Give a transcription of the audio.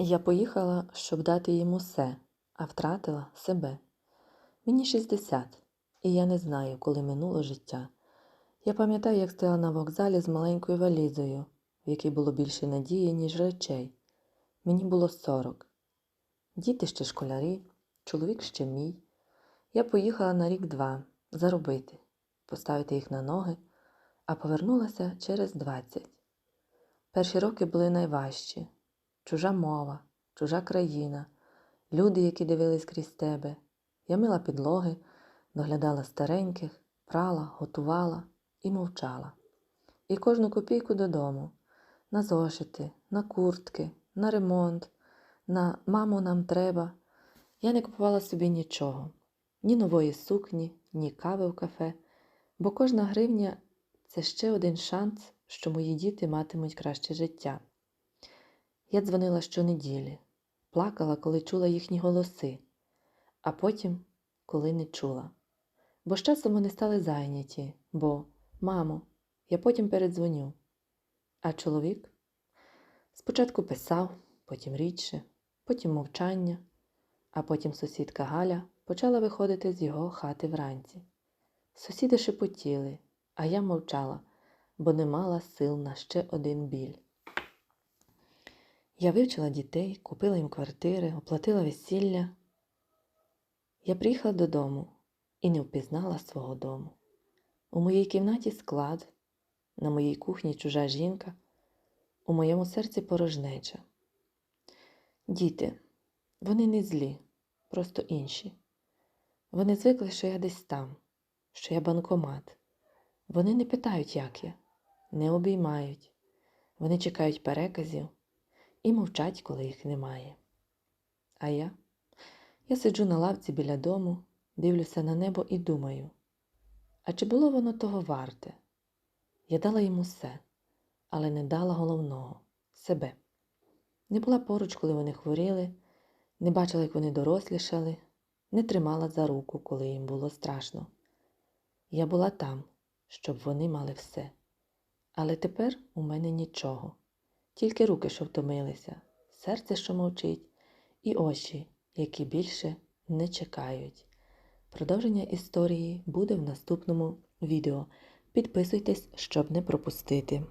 Я поїхала, щоб дати їм усе, а втратила себе. Мені 60, і я не знаю, коли минуло життя. Я пам'ятаю, як стояла на вокзалі з маленькою валізою, в якій було більше надії, ніж речей. Мені було 40. Діти ще школярі, чоловік ще мій. Я поїхала на рік-два заробити, поставити їх на ноги, а повернулася через 20. Перші роки були найважчі чужа мова, чужа країна, люди, які дивились крізь тебе. Я мила підлоги, доглядала стареньких, прала, готувала і мовчала. І кожну копійку додому, на зошити, на куртки, на ремонт, на маму нам треба. Я не купувала собі нічого, ні нової сукні, ні кави в кафе, бо кожна гривня це ще один шанс, що мої діти матимуть краще життя. Я дзвонила щонеділі, плакала, коли чула їхні голоси, а потім, коли не чула. Бо з часом вони стали зайняті, бо, мамо, я потім передзвоню. А чоловік спочатку писав, потім рідше, потім мовчання, а потім сусідка Галя почала виходити з його хати вранці. Сусіди шепотіли, а я мовчала, бо не мала сил на ще один біль. Я вивчила дітей, купила їм квартири, оплатила весілля. Я приїхала додому і не впізнала свого дому. У моїй кімнаті склад, на моїй кухні чужа жінка, у моєму серці порожнеча. Діти, вони не злі, просто інші. Вони звикли, що я десь там, що я банкомат. Вони не питають, як я, не обіймають. Вони чекають переказів і мовчать, коли їх немає. А я? Я сиджу на лавці біля дому, дивлюся на небо і думаю, а чи було воно того варте? Я дала їм усе, але не дала головного себе. Не була поруч, коли вони хворіли, не бачила, як вони дорослішали, не тримала за руку, коли їм було страшно. Я була там, щоб вони мали все. Але тепер у мене нічого, тільки руки, що втомилися, серце, що мовчить, і очі, які більше не чекають. Продовження історії буде в наступному відео. Підписуйтесь, щоб не пропустити.